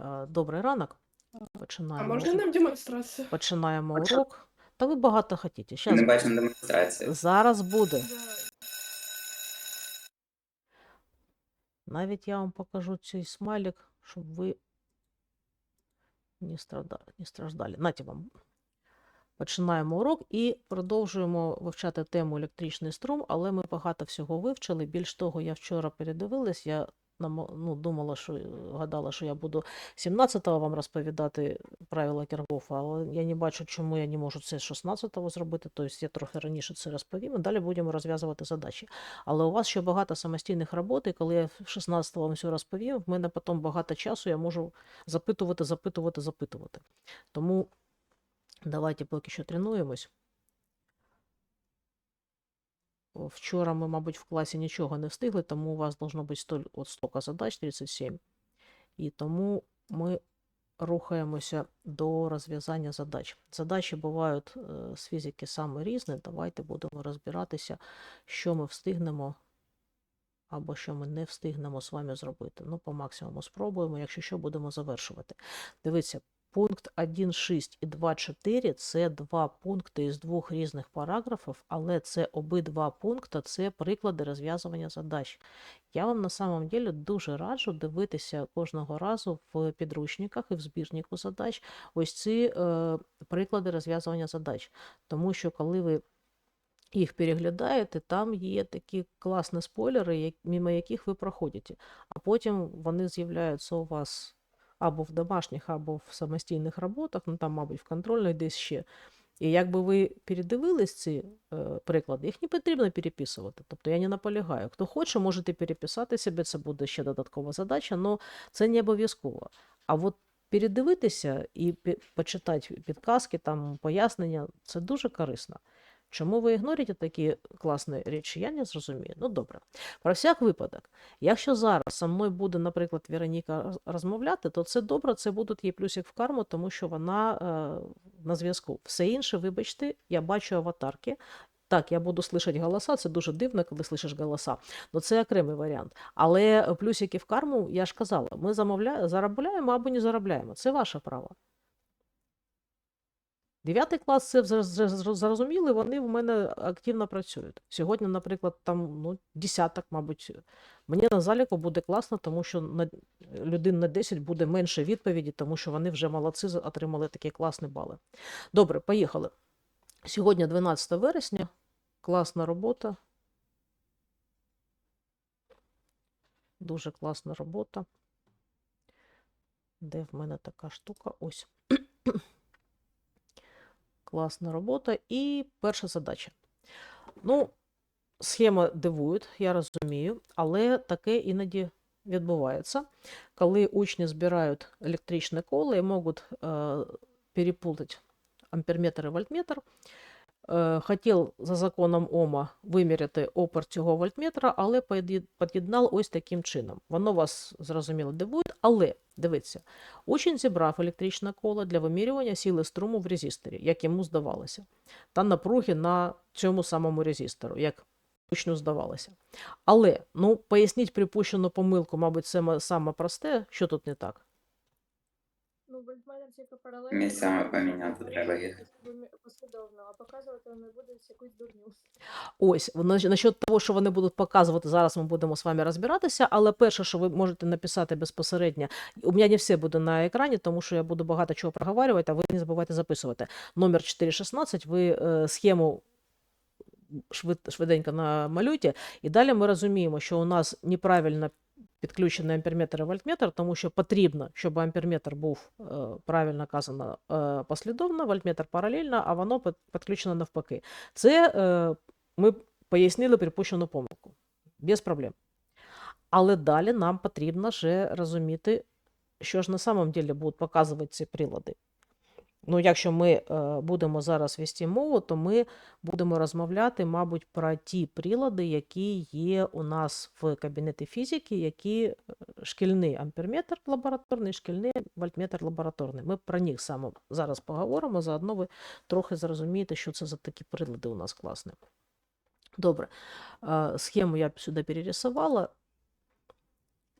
Е, Добрий ранок. Починаємо. А можна нам демонстрацію? починаємо Хочу. урок. Та ви багато хотіте. Ми Щас, не бачимо демонстрацію. зараз буде. Навіть я вам покажу цей смайлик, щоб ви не страждали. Не страждали. Наті вам. Починаємо урок і продовжуємо вивчати тему електричний струм, але ми багато всього вивчили. Більш того, я вчора передивилась, я ну, думала, що гадала, що я буду 17-го вам розповідати правила Кергофа, але я не бачу, чому я не можу це 16-го зробити. Тобто я трохи раніше це розповім, і далі будемо розв'язувати задачі. Але у вас ще багато самостійних робот, і коли я 16-го вам все розповім, в мене потім багато часу, я можу запитувати, запитувати, запитувати. Тому давайте поки що тренуємось. О, Вчора ми, мабуть, в класі нічого не встигли, тому у вас должно бути столь, от стільки задач 37. І тому ми рухаємося до розв'язання задач. Задачі бувають з фізики саме різні. Давайте будемо розбиратися, що ми встигнемо або що ми не встигнемо з вами зробити. Ну, по максимуму спробуємо, якщо що, будемо завершувати. Дивіться, пункт 1.6 і 2.4 – це два пункти із двох різних параграфів, але це обидва пункти – це приклади розв'язування задач. Я вам на самом деле дуже раджу дивитися кожного разу в підручниках і в збірнику задач ось ці е, приклади розв'язування задач. Тому що коли ви їх переглядаєте, там є такі класні спойлери, мимо яких ви проходите. А потім вони з'являються у вас або в домашніх, або в самостійних роботах, ну там, мабуть, в контрольної десь ще. І якби ви передивились ці е, приклади, їх не потрібно переписувати. Тобто я не наполягаю. Хто хоче, можете переписати себе, це буде ще додаткова задача, але це не обов'язково. А от передивитися і почитати підказки, там, пояснення, це дуже корисно. Чому ви ігноруєте такі класні речі, я не зрозумію. Ну добре. Про всяк випадок, якщо зараз со мною буде, наприклад, Вероніка розмовляти, то це добре, це буде їй плюсик в карму, тому що вона е, на зв'язку. Все інше, вибачте, я бачу аватарки. Так, я буду слышати голоса, це дуже дивно, коли слышиш голоса. Ну це окремий варіант. Але плюсики в карму, я ж казала, ми замовляємо, заробляємо або не заробляємо. Це ваше право. Дев'ятий клас це вже зр- зр- зрозуміли, вони в мене активно працюють. Сьогодні, наприклад, там ну, десяток, мабуть. Мені на заліку буде класно, тому що на людей на 10 буде менше відповіді, тому що вони вже молодці, отримали такі класні бали. Добре, поїхали. Сьогодні 12 вересня. Класна робота. Дуже класна робота. Де в мене така штука? Ось. Класна робота. І перша задача. Ну, схема дивує, я розумію, але таке іноді відбувається, коли учні збирають електричне коло і можуть е, перепутати амперметр і вольтметр. Е, хотів за законом Ома виміряти опір цього вольтметра, але під'єднав ось таким чином. Воно вас зрозуміло дивує, але дивіться, учень зібрав електричне коло для вимірювання сили струму в резисторі, як йому здавалося, та напруги на цьому самому резистору, як учню здавалося. Але ну, поясніть припущену помилку, мабуть, це саме просте, що тут не так. Ну, вольтметр тільки паралельно. Місцями поміняти треба їх. Послідовно, а показувати вони будуть якусь дурню. Ось, на- насчет того, що вони будуть показувати, зараз ми будемо з вами розбиратися, але перше, що ви можете написати безпосередньо, у мене не все буде на екрані, тому що я буду багато чого проговорювати, а ви не забувайте записувати. Номер 416, ви е, схему швид, швиденько намалюйте, і далі ми розуміємо, що у нас неправильно підключений амперметр і вольтметр, тому що потрібно, щоб амперметр був е, правильно казано е, послідовно, вольтметр паралельно, а воно підключено навпаки. Це е, ми пояснили припущену помилку. Без проблем. Але далі нам потрібно ще розуміти, що ж на самом деле будуть показувати ці прилади. Ну, якщо ми е, будемо зараз вести мову, то ми будемо розмовляти, мабуть, про ті прилади, які є у нас в кабінеті фізики, які е, шкільний амперметр лабораторний, шкільний вольтметр лабораторний. Ми про них саме зараз поговоримо, заодно ви трохи зрозумієте, що це за такі прилади у нас класні. Добре. Е, Схему я сюди перерисувала.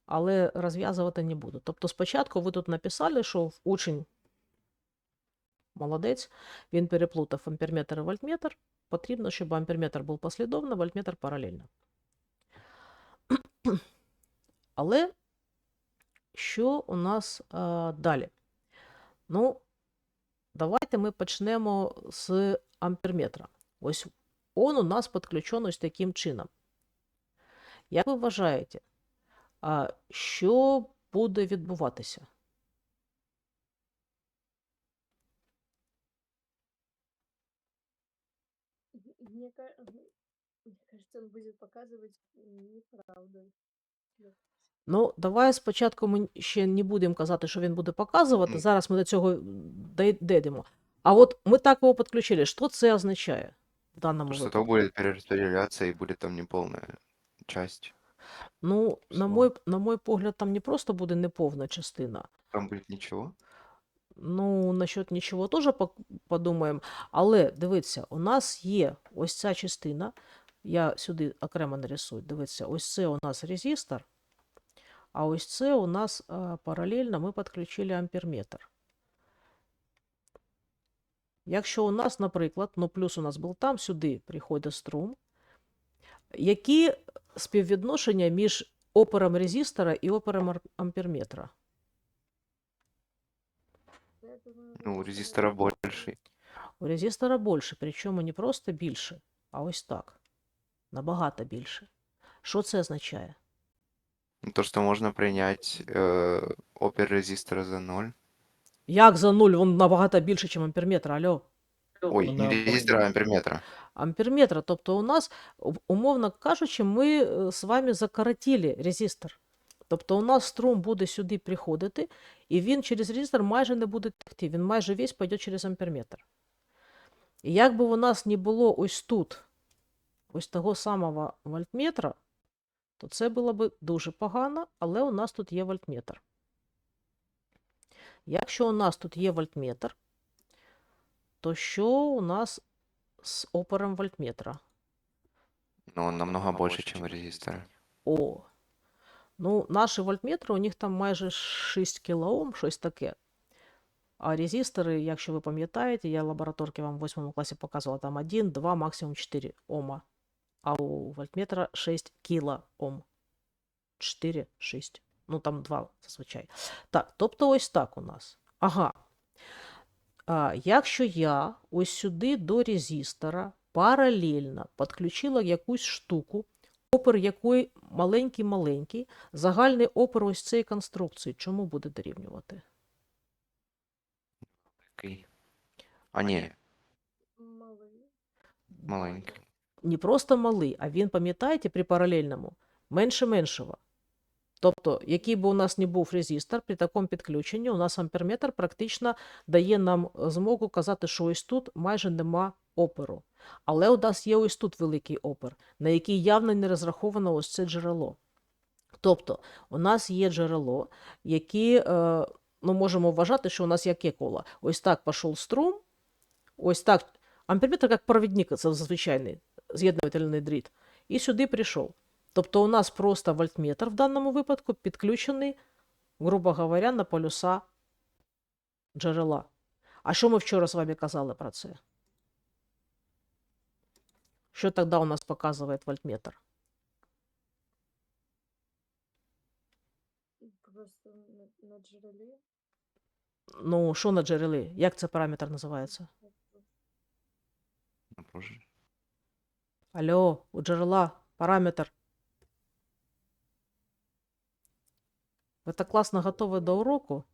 але розв'язувати не буду. Тобто спочатку ви тут написали, що учень молодець, він переплутав амперметр і вольтметр. Потрібно, щоб амперметр був послідовно, вольтметр паралельно. Але що у нас е, далі? Ну, давайте ми почнемо з амперметра. Ось он у нас підключений ось таким чином. Як ви вважаєте, а що буде відбуватися? Мне, мне кажется, он будет показывать неправду. Ну, давай спочатку ми ще не будемо казати, що він буде показувати. Зараз ми до цього дійдемо. А от ми так його підключили. Що це означає в даному випадку? будет перераспределяться и будет там неполная часть. Ну, на мой, на мой погляд, там не просто буде неповна частина. Там будет ничего. Ну, насчет нічого теж подумаємо. Але дивіться, у нас є ось ця частина. Я сюди окремо нарисую. Дивіться, ось це у нас резистор, а ось це у нас паралельно ми підключили амперметр. Якщо у нас, наприклад, ну плюс у нас був там, сюди приходить струм, які співвідношення між опором резистора і опором амперметра? Ну, у резистора больше. У резистора більше, причому не просто більше, а ось так. Набагато більше. Що це означає? Ну, То, что можно принять э, опер резистора за ноль. Як за нуль? Він набагато більше, ніж амперметр, алло. Ой, не резистора, а амперметра. Амперметра. Тобто у нас, умовно кажучи, ми е, з вами закоротили резистор. Тобто у нас струм буде сюди приходити, і він через резистор майже не буде текти. Він майже весь пойде через амперметр. І як би у нас не було ось тут, ось того самого вольтметра, то це було б дуже погано, але у нас тут є вольтметр. Якщо у нас тут є вольтметр, то що у нас з опором вольтметра? Но он намного больше, чем у резистора. О. Ну, наші вольтметри, у них там майже 6 кілоом, щось таке. А резистори, якщо ви пам'ятаєте, я лабораторки вам в 8 класі показувала, там 1, 2, максимум 4 ома. А у вольтметра 6 кілоом. 4, 6. Ну, там 2 зазвичай. Так, тобто ось так у нас. Ага. А, якщо я ось сюди до резистора паралельно підключила якусь штуку, опір якої маленький-маленький, загальний опір ось цієї конструкції, чому буде дорівнювати? Такий. А, не, Малый. маленький. Не просто малий, а він, пам'ятаєте, при паралельному менше меншого. Тобто, який би у нас не був резистор, при такому підключенні у нас амперметр практично дає нам змогу казати, що ось тут майже нема опору. Але у нас є ось тут великий опір, на який явно не розраховано ось це джерело. Тобто, у нас є джерело, яке, е, ну, можемо вважати, що у нас яке коло. Ось так пішов струм, ось так. Амперметр як провідник, це звичайний з'єднувальний дріт, і сюди прийшов. Тобто у нас просто вольтметр в даному випадку підключений, грубо говоря, на полюса джерела. А що ми вчора з вами казали про це? Що тоді у нас показує вольтметр? Просто на, на джереле. Ну, що на джерелі? Як це параметр називається? Напружен. Алло, у джерела параметр. Ви так класно готові до уроку?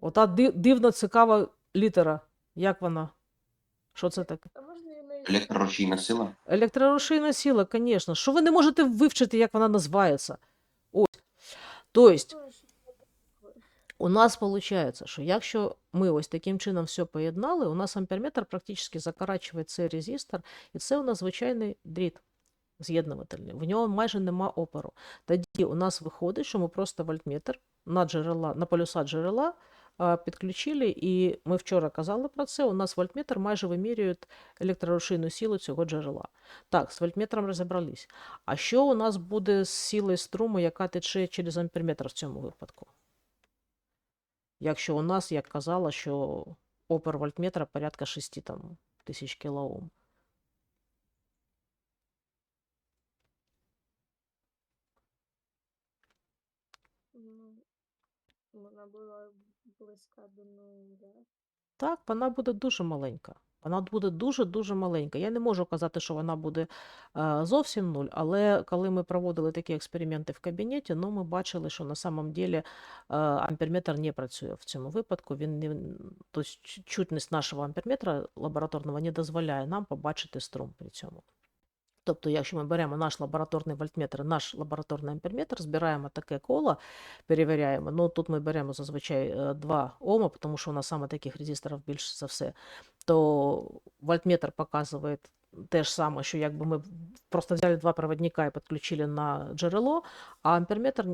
Ота ди- дивна, цікава літера. Як вона? Що це таке? А можно ее на Електрорушійна сила. Електрорушійна сила, звісно. Що ви не можете вивчити, як вона називається? Ось. Тобто, у нас виходить, що якщо ми ось таким чином все поєднали, у нас амперметр практично закорачує цей резистор, і це у нас звичайний дріт з'єднувальний. В нього майже нема опору. Тоді у нас виходить, що ми просто вольтметр на джерела, на полюса джерела підключили, і ми вчора казали про це. У нас вольтметр майже вимірює електрорушійну силу цього джерела. Так, з вольтметром розібрались. А що у нас буде з силою струму, яка тече через амперметр в цьому випадку? Якщо у нас, як казала, що опер вольтметра порядка 6 там, тисяч кілоом. Ну, вона була близька до нуля. Так, вона буде дуже маленька. Вона буде дуже-дуже маленька. Я не можу казати, що вона буде е, зовсім нуль, але коли ми проводили такі експерименти в кабінеті, ну, ми бачили, що на самом деле е, амперметр не працює в цьому випадку. Він не, тобто чутність нашого амперметра лабораторного не дозволяє нам побачити струм при цьому. Тобто, якщо ми беремо наш лабораторний вольтметр, наш лабораторний амперметр, збираємо таке коло, перевіряємо. Ну тут ми беремо зазвичай е, 2 Ома, тому що у нас саме таких резисторів більше за все, то вольтметр показує те ж саме, що якби ми просто взяли два проводника і підключили на джерело, а амперметр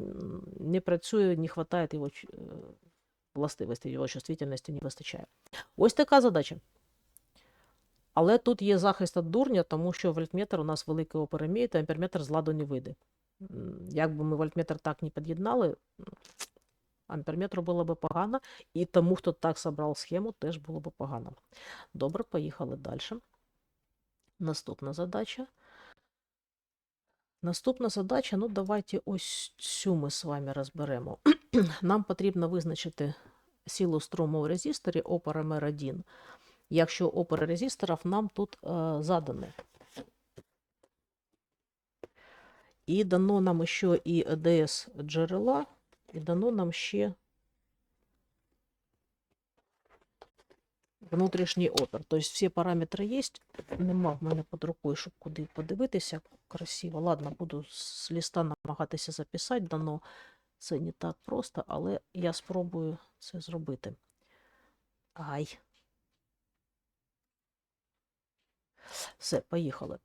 не працює, не вистачає його е, властивості, його чувствительності не вистачає. Ось така задача. Але тут є захист від дурня, тому що вольтметр у нас великий імеє, то амперметр з ладу не вийде. Якби ми вольтметр так не під'єднали, амперметру було б погано, і тому, хто так собрав схему, теж було б погано. Добре, поїхали далі. Наступна задача. Наступна задача, ну давайте ось цю ми з вами розберемо. Нам потрібно визначити силу струму в резисторі опор МР1, якщо опори резисторів нам тут е, задані. І дано нам ще і ЕДС джерела, і дано нам ще внутрішній опір. Тобто всі параметри є. Нема в мене під рукою, щоб куди подивитися красиво. Ладно, буду з листа намагатися записати. Дано це не так просто, але я спробую це зробити. Ай. Все, поїхали.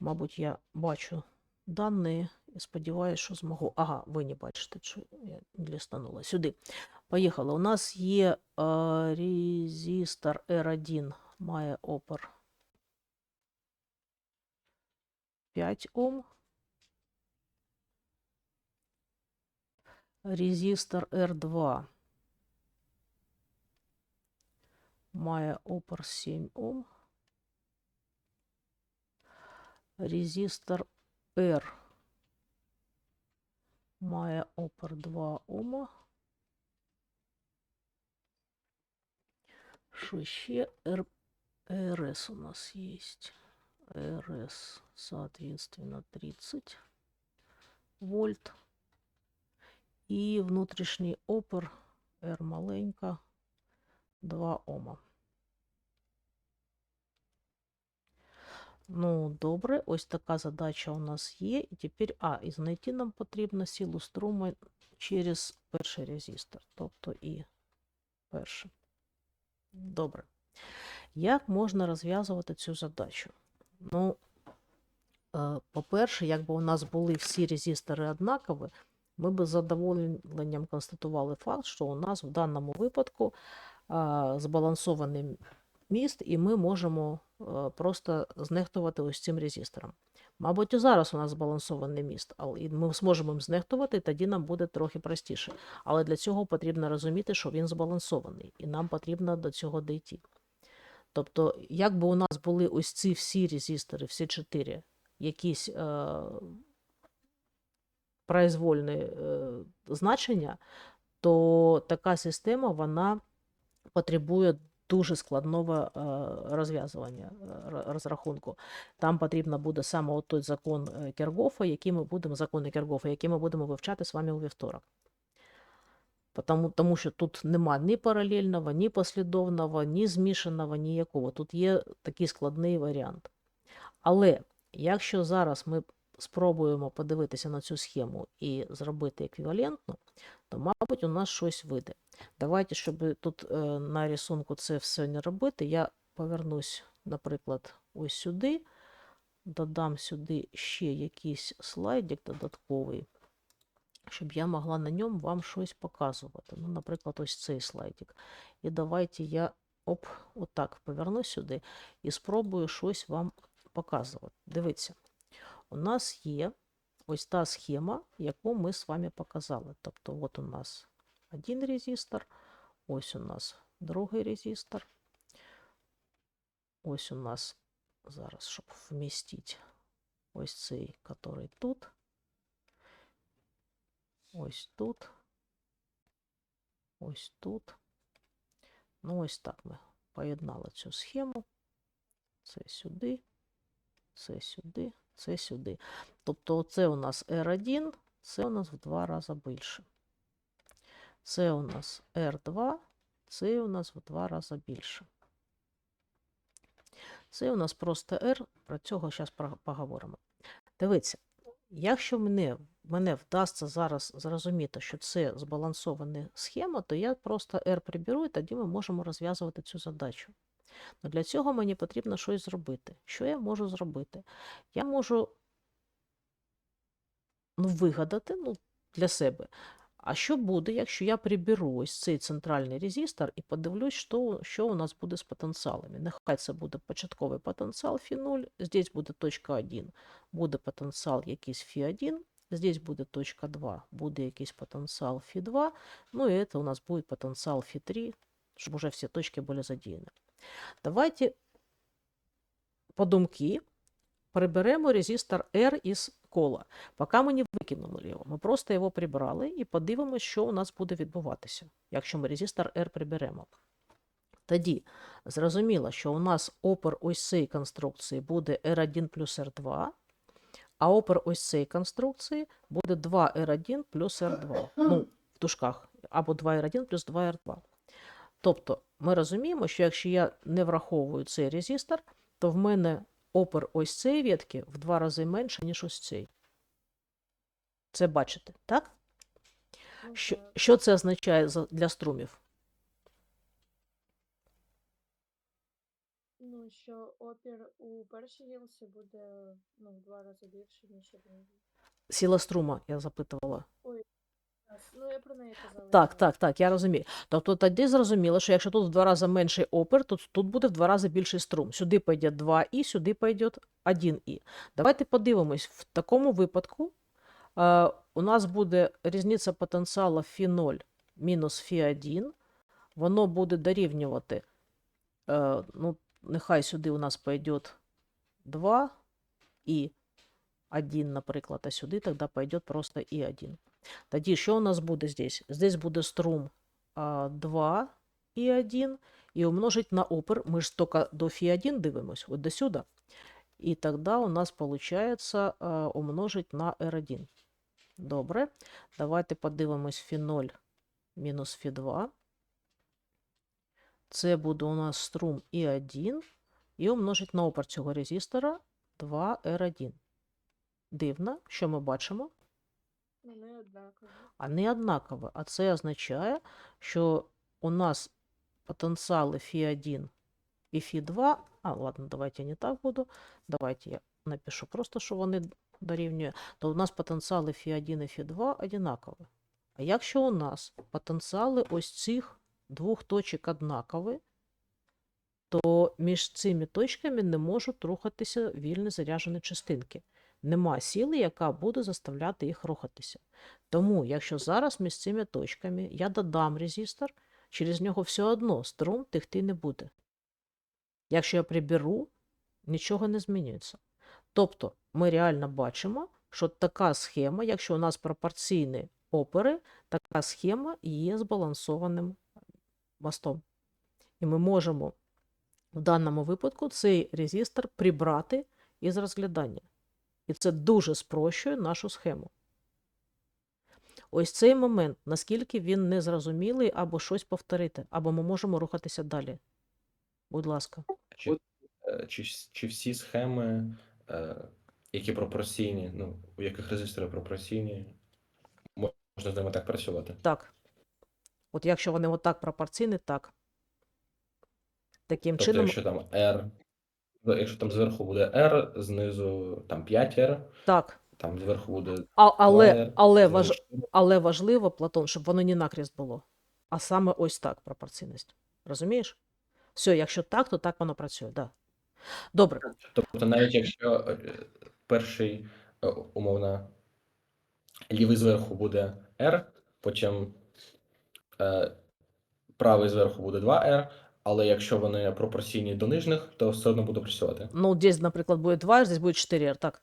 Мабуть, я бачу дані і сподіваюся, що зможу. Ага, ви не бачите, що я лістанула. Сюди. Поїхали. У нас є е, резистор R1, має опор 5 Ом. Резистор R2 має опор 7 Ом. Резистор R має опор 2 Ома. Що ще? РС у нас есть. РС, соответственно, 30 вольт. І внутрішній опор R маленька 2 Ома. Ну, добре, ось така задача у нас є. І тепер, а, і знайти нам потрібно силу струму через перший резистор, тобто і перший. Добре. Як можна розв'язувати цю задачу? Ну, е, по-перше, якби у нас були всі резистори однакові, ми б з задоволенням констатували факт, що у нас в даному випадку збалансований міст, і ми можемо е, просто знехтувати ось цим резистором. Мабуть, і зараз у нас збалансований міст, але ми зможемо їм знехтувати, і тоді нам буде трохи простіше. Але для цього потрібно розуміти, що він збалансований, і нам потрібно до цього дійти. Тобто, якби у нас були ось ці всі резистори, всі чотири, якісь е, произвольні е, значення, то така система вона потребує дуже складного е, розв'язування е, розрахунку. Там потрібно буде саме от той закон е, Кергофа, який ми будемо, закони Кергофа, який ми будемо вивчати з вами у вівторок. Тому, тому що тут нема ні паралельного, ні послідовного, ні змішаного, ніякого. Тут є такий складний варіант. Але якщо зараз ми спробуємо подивитися на цю схему і зробити еквівалентну, то, мабуть, у нас щось вийде. Давайте, щоб тут е, на рисунку це все не робити, я повернусь, наприклад, ось сюди, додам сюди ще якийсь слайдик додатковий, щоб я могла на ньому вам щось показувати. Ну, наприклад, ось цей слайдик. І давайте я оп, отак поверну сюди і спробую щось вам показувати. Дивіться, у нас є ось та схема, яку ми з вами показали. Тобто, от у нас один резистор, ось у нас другий резистор. Ось у нас зараз, щоб вмістити ось цей, який тут. Ось тут. Ось тут. Ну, ось так ми поєднали цю схему. Це сюди, це сюди, це сюди. Тобто, оце у нас R1, це у нас в два рази більше. Це у нас R2, це у нас в два рази більше. Це у нас просто R, про цього зараз поговоримо. Дивіться, якщо мене, мене вдасться зараз зрозуміти, що це збалансована схема, то я просто R приберу, і тоді ми можемо розв'язувати цю задачу. Но для цього мені потрібно щось зробити. Що я можу зробити? Я можу ну, вигадати ну, для себе. А що буде, якщо я приберу ось цей центральний резистор і подивлюсь, що, що у нас буде з потенціалами? Нехай це буде початковий потенціал фі 0, здесь буде точка 1, буде потенціал якийсь фі 1, здесь буде точка 2, буде якийсь потенціал фі 2, ну і це у нас буде потенціал фі 3, щоб уже всі точки були задіяні. Давайте подумки приберемо резистор R із кола. Поки ми не викинули його, ми просто його прибрали і подивимося, що у нас буде відбуватися, якщо ми резистор R приберемо. Тоді зрозуміло, що у нас опер ось цієї конструкції буде R1 плюс R2, а опер ось цієї конструкції буде 2R1 плюс R2. Ну, в дужках, або 2R1 плюс 2R2. Тобто ми розуміємо, що якщо я не враховую цей резистор, то в мене опер ось цієї ветки в два рази менше, ніж ось цей. Це бачите, так? Ну, Що, що це означає для струмів? Ну, що опір у першій гілці буде ну, в два рази більше, ніж у другій. Сила струма, я запитувала. Ну, я про неї казала. Так, так. так, я розумію. Тобто тоді зрозуміло, що якщо тут в два рази менший опер, то тут буде в два рази більший струм. Сюди пойде 2І, сюди пойде 1І. Давайте подивимось, в такому випадку е, у нас буде різниця потенціалу Фі0 мінус Фі1. Воно буде дорівнювати, е, ну, нехай сюди у нас пойде 2 і 1, наприклад, а сюди тоді пойде просто і 1. Тоді що у нас буде здесь? Здесь буде струм 2 і 1 і умножить на опер. Ми ж тільки до фі 1 дивимось, от до сюди. І тоді у нас виходить умножить на R1. Добре. Давайте подивимось фі 0 мінус фі 2. Це буде у нас струм і 1 і умножить на опер цього резистора 2R1. Дивно, що ми бачимо? Вони однакові. а не однаково. А це означає, що у нас потенціали Фі1 і Фі2. А, ладно, давайте я не так буду. Давайте я напишу просто, що вони дорівнює. То у нас потенціали Фі1 і Фі2 однакові. А якщо у нас потенціали ось цих двох точок однакові, то між цими точками не можуть рухатися вільно заряджені частинки. Нема сили, яка буде заставляти їх рухатися. Тому, якщо зараз між цими точками я додам резистор, через нього все одно струм текти не буде. Якщо я приберу, нічого не змінюється. Тобто ми реально бачимо, що така схема, якщо у нас пропорційні опери, така схема є збалансованим мостом. І ми можемо в даному випадку цей резистор прибрати із розглядання. І це дуже спрощує нашу схему. Ось цей момент, наскільки він незрозумілий, або щось повторити, або ми можемо рухатися далі. Будь ласка. Чи, е, чи, чи всі схеми, е, які пропорційні, ну, у яких резистори пропорційні, можна з ними так працювати? Так. От якщо вони отак пропорційні, так. Таким Тобто, чином, якщо там R, якщо там зверху буде R, знизу там 5R, так, там зверху буде А, але, 2R, але, знизу важ, 4. але важливо, Платон, щоб воно не накрест було, а саме ось так пропорційність. Розумієш? Все, якщо так, то так воно працює. Да. Добре. Тобто, навіть якщо е, перший, е, умовно, лівий зверху буде R, потім е, правий зверху буде 2R, але якщо вони пропорційні до нижніх, то все одно буде працювати. Ну, здесь, наприклад, буде 2, здесь буде 4R, так?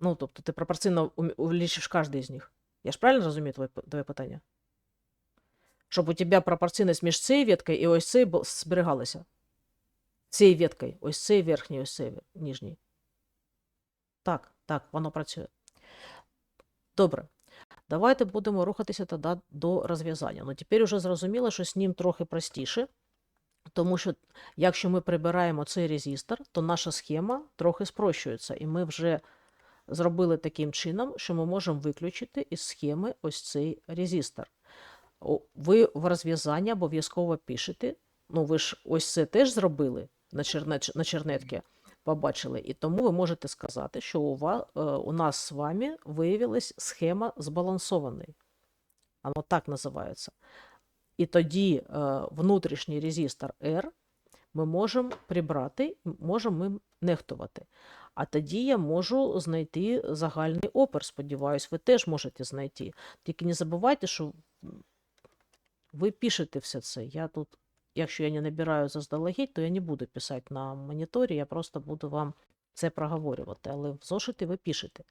Ну, тобто ти пропорційно увеличиш кожен з них. Я ж правильно розумію твоє, твоє питання? Щоб у тебе пропорційність між цією веткою і ось цією зберігалася. Цією веткою, ось цією верхньою, ось цією нижньою. Так, так, воно працює. Добре. Давайте будемо рухатися тоді до розв'язання. Ну, тепер уже зрозуміло, що з ним трохи простіше, тому що якщо ми прибираємо цей резистор, то наша схема трохи спрощується. І ми вже зробили таким чином, що ми можемо виключити із схеми ось цей резистор. Ви в розв'язанні обов'язково пишете. Ну, ви ж ось це теж зробили на, чернетці, побачили. І тому ви можете сказати, що у, вас, у нас з вами виявилась схема збалансованої. Воно так називається. І тоді е, внутрішній резистор R ми можемо прибрати, можемо їм нехтувати. А тоді я можу знайти загальний опер. Сподіваюсь, ви теж можете знайти. Тільки не забувайте, що ви пишете все це. Я тут, якщо я не набираю заздалегідь, то я не буду писати на моніторі, я просто буду вам це проговорювати. Але в зошиті ви пишете.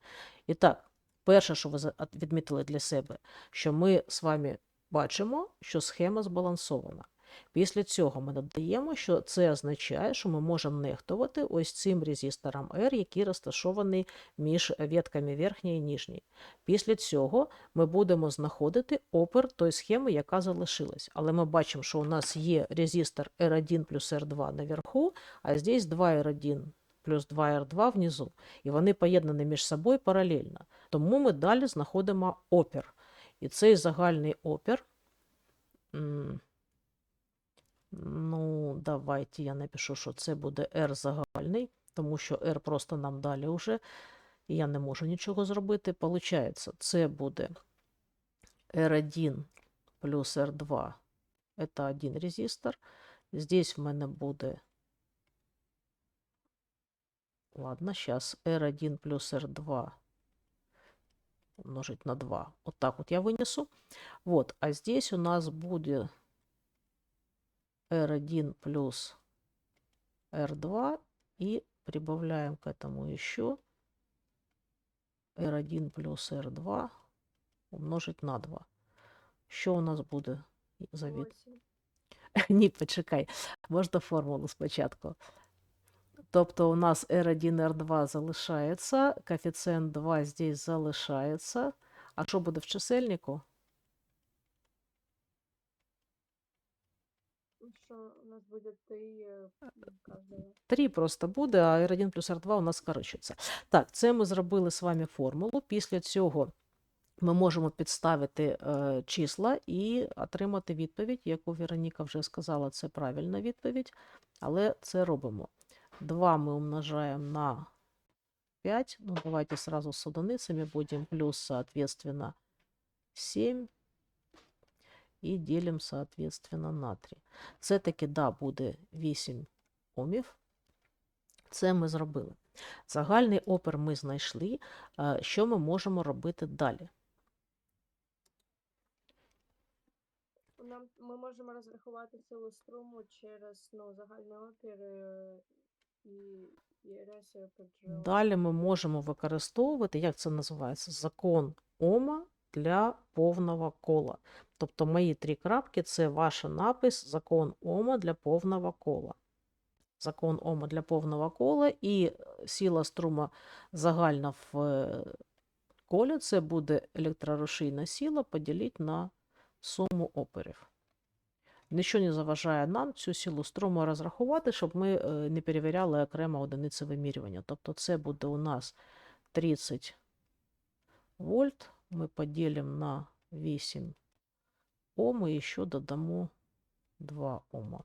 І так, перше, що ви відмітили для себе, що ми з вами бачимо, що схема збалансована. Після цього ми додаємо, що це означає, що ми можемо нехтувати ось цим резистором R, який розташований між ветками верхньої і нижньої. Після цього ми будемо знаходити опер тої схеми, яка залишилась. Але ми бачимо, що у нас є резистор R1 плюс R2 наверху, а здесь 2R1 плюс 2R2 внизу. І вони поєднані між собою паралельно. Тому ми далі знаходимо опір. І цей загальний опір. Ну, давайте я напишу, що це буде R загальний, тому що R просто нам далі вже, я не можу нічого зробити. Получається, це буде R1 плюс R2, це один резистор. Здесь в мене буде, ладно, сейчас R1 плюс R2 умножить на 2. Вот так вот я вынесу. Вот, а здесь у нас будет R1 плюс R2 и прибавляем к этому еще R1 плюс R2 умножить на 2. Що у нас буде за від? Восемь. Ні, почекай, можна формулу спочатку. Тобто у нас R1, R2 залишається, коефіцієнт 2 здесь залишається. А що буде в чисельнику? Что у нас будет три э. 3 просто буде, а R1 плюс R2 у нас скорочується. Так, це ми зробили з вами формулу. Після цього ми можемо підставити е, числа і отримати відповідь, яку Вероніка вже сказала, це правильна відповідь, але це робимо. 2 ми умножаємо на 5. Ну, давайте сразу с одиницами будем. Плюс, соответственно, 7. І ділимо, соответственно, на 3. Це таки, да, буде 8 омів. Це ми зробили. Загальний опер ми знайшли. Що ми можемо робити далі? Нам ми можемо розрахувати силу струму через ну, загальний опір е, і, і ресію джерела. Далі ми можемо використовувати, як це називається, закон Ома для повного кола. Тобто мої три крапки це ваш напис закон Ома для повного кола. Закон Ома для повного кола і е, сила струма загальна в е, колі це буде електрорушійна сила поділити на суму оперів. Нічого не заважає нам цю силу струму розрахувати, щоб ми е, не перевіряли окремо одиниці вимірювання. Тобто це буде у нас 30 вольт. Ми поділимо на 8 Ом і ще додамо 2 Ома.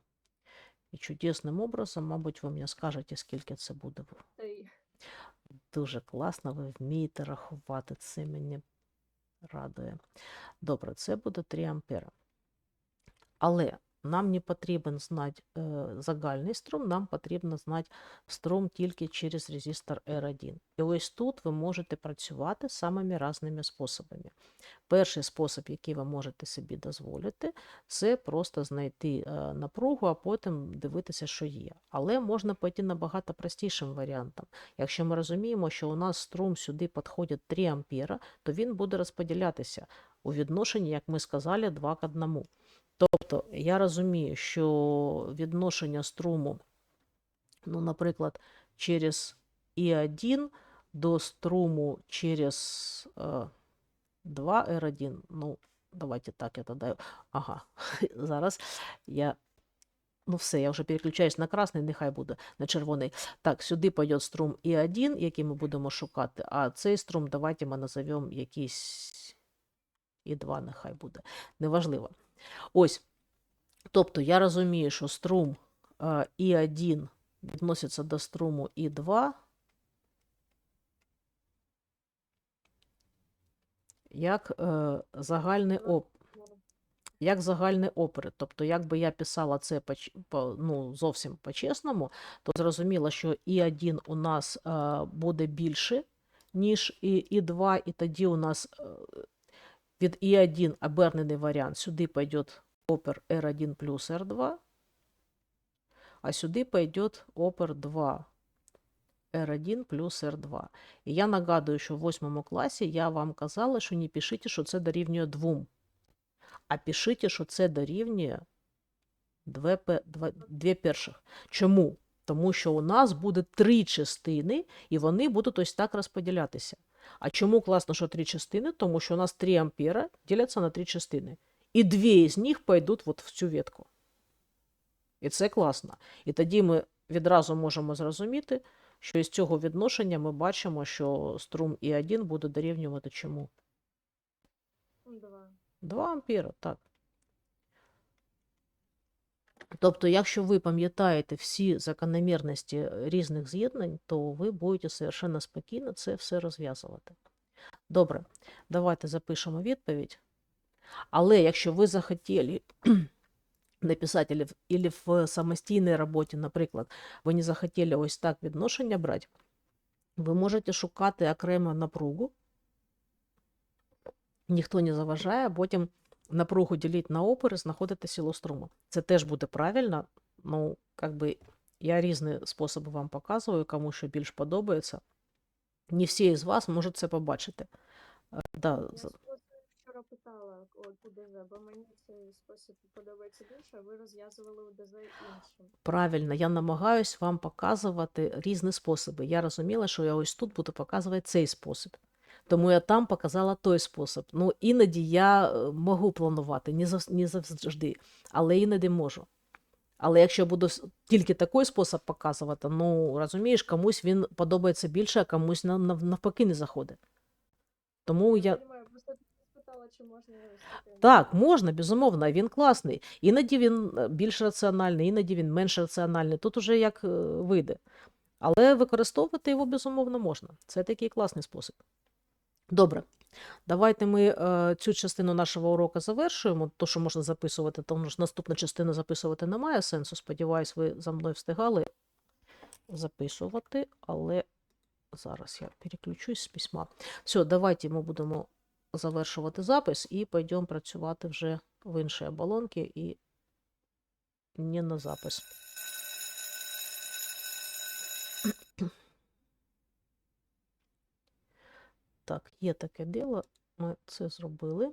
І чудесним образом, мабуть, ви мені скажете, скільки це буде. Дуже класно, ви вмієте рахувати. Це мені радує. Добре, це буде 3 ампера. Але нам не потрібен знати е, загальний струм, нам потрібно знати струм тільки через резистор R1. І ось тут ви можете працювати самими різними способами. Перший спосіб, який ви можете собі дозволити, це просто знайти е, напругу, а потім дивитися, що є. Але можна пойти набагато простішим варіантом. Якщо ми розуміємо, що у нас струм сюди підходить 3 ампера, то він буде розподілятися у відношенні, як ми сказали, 2 к 1. Тобто я розумію, що відношення струму, ну, наприклад, через І1 до струму через е, 2 R1, ну, давайте так, я тоді, ага, зараз я, ну все, я вже переключаюсь на красний, нехай буде на червоний. Так, сюди пойде струм І1, який ми будемо шукати, а цей струм давайте ми назовемо якийсь І2, нехай буде, неважливо. Ось. Тобто я розумію, що струм е, І1 відноситься до струму І2. Як е, загальний оп, як загальний опери. Тобто, якби я писала це по, ну, зовсім по-чесному, то зрозуміло, що І1 у нас е, буде більше, ніж і, І2, і тоді у нас е, від І1 обернений варіант. Сюди пойде опер R1 плюс R2, а сюди пойде опер 2 R1 плюс R2. І я нагадую, що в восьмому класі я вам казала, що не пишіть, що це дорівнює 2, а пишіть, що це дорівнює 2, дві перших. Чому? Тому що у нас буде три частини, і вони будуть ось так розподілятися. А чому класно, що три частини? Тому що у нас 3 ампера діляться на три частини. І дві з них пойдуть от в цю ветку. І це класно. І тоді ми відразу можемо зрозуміти, що із цього відношення ми бачимо, що струм І1 буде дорівнювати чому? 2 ампера, так. Тобто, якщо ви пам'ятаєте всі закономірності різних з'єднань, то ви будете совершенно спокійно це все розв'язувати. Добре, давайте запишемо відповідь. Але якщо ви захотіли написати или в, самостійній роботі, наприклад, ви не захотіли ось так відношення брати, ви можете шукати окремо напругу, ніхто не заважає, потім напругу діліть на опори, знаходити силу струму. Це теж буде правильно. Ну, как би я різні способи вам показую, кому що більш подобається. Не всі із вас можуть це побачити. Е, Да, Я вчора питала от, у ДЗ, бо мені цей спосіб подобається більше, а ви розв'язували у ДЗ іншим. Правильно, я намагаюсь вам показувати різні способи. Я розуміла, що я ось тут буду показувати цей спосіб. Тому я там показала той спосіб. Ну, іноді я е, можу планувати, не зав- не завжди, але іноді можу. Але якщо я буду тільки такий спосіб показувати, ну розумієш, комусь він подобається більше, а комусь нав- нав- навпаки не заходить. Тому я. Чи можна. Так, можна, безумовно, він класний. Іноді він е, більш раціональний, іноді він менш раціональний. Тут уже як е, вийде. Але використовувати його, безумовно, можна. Це такий класний спосіб. Добре. Давайте ми е, цю частину нашого уроку завершуємо. То, що можна записувати, тому що наступну частину записувати немає сенсу. Сподіваюсь, ви за мною встигали записувати, але зараз я переключусь з письма. Все, давайте ми будемо завершувати запис і пойдемо працювати вже в інші оболонки і не на запис. Так, є таке діло. Ми це зробили.